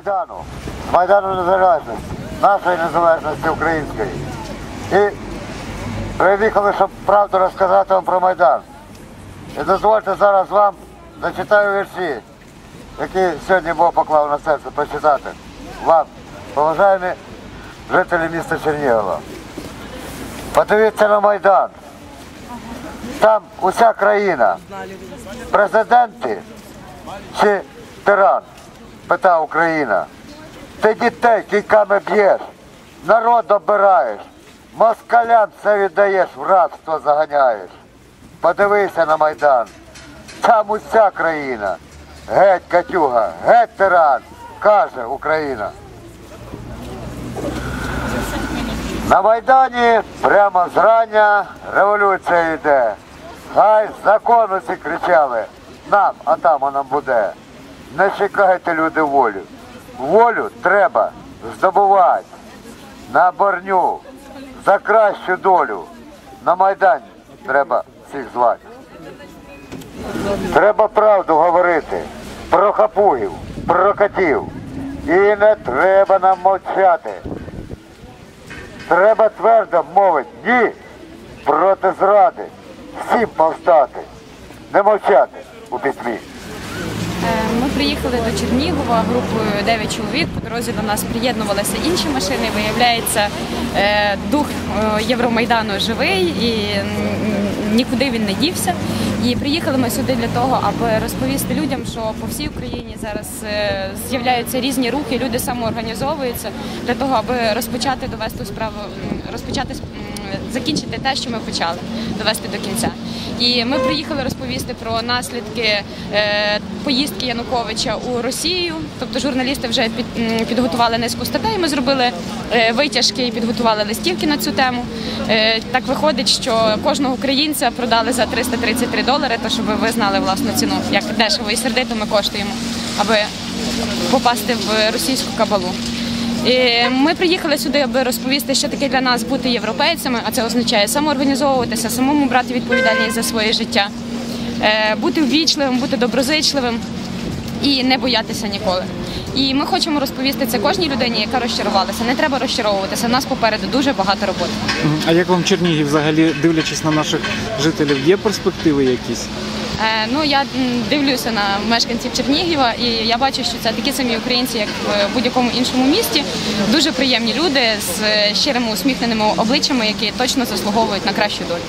Майдану, Майдану Незалежності, нашої незалежності української. І приїхали, щоб правду розказати вам про Майдан. І дозвольте зараз вам зачитаю вірші, які сьогодні Бог поклав на серце почитати. Вам, поважаємо жителі міста Чернігова. Подивіться на Майдан. Там уся країна. Президенти чи тиран? Пита Україна. Ти дітей кійками б'єш, народ обираєш, москалям все віддаєш, в рабство заганяєш. Подивися на Майдан. Там уся країна. Геть Катюга, геть тиран, каже Україна. На Майдані прямо зрання революція йде. Хай закону всі кричали. Нам, а там нам буде. Не чекайте люди волю. Волю треба здобувати на борню за кращу долю. На Майдані треба всіх звати. Треба правду говорити про хапугів, про котів. І не треба нам мовчати. Треба твердо мовити ні проти зради. Всім повстати. Не мовчати у пітьмі. Приїхали до Чернігова групою 9 чоловік. По дорозі до нас приєднувалися інші машини. Виявляється, е, дух е, Євромайдану живий і нікуди він не дівся. І приїхали ми сюди для того, аби розповісти людям, що по всій Україні зараз е, з'являються різні рухи, люди самоорганізовуються для того, аби розпочати довести справу, розпочати закінчити те, що ми почали, довести до кінця. І ми приїхали розповісти про наслідки поїздки Януковича у Росію. Тобто журналісти вже під, підготували низку статей. Ми зробили е, витяжки і підготували листівки на цю тему. Е, так виходить, що кожного українця продали за 333 долари, то щоб ви знали власну ціну, як дешево і сердито ми коштуємо, аби попасти в російську кабалу. Ми приїхали сюди, аби розповісти, що таке для нас бути європейцями, а це означає самоорганізовуватися, самому брати відповідальність за своє життя, е, бути ввічливим, бути доброзичливим і не боятися ніколи. І ми хочемо розповісти це кожній людині, яка розчарувалася. Не треба розчаровуватися. У нас попереду дуже багато роботи. А як вам Чернігів взагалі, дивлячись на наших жителів, є перспективи якісь? Е, Ну я дивлюся на мешканців Чернігова, і я бачу, що це такі самі українці, як в будь-якому іншому місті. Дуже приємні люди з е, щирими усміхненими обличчями, які точно заслуговують на кращу долю.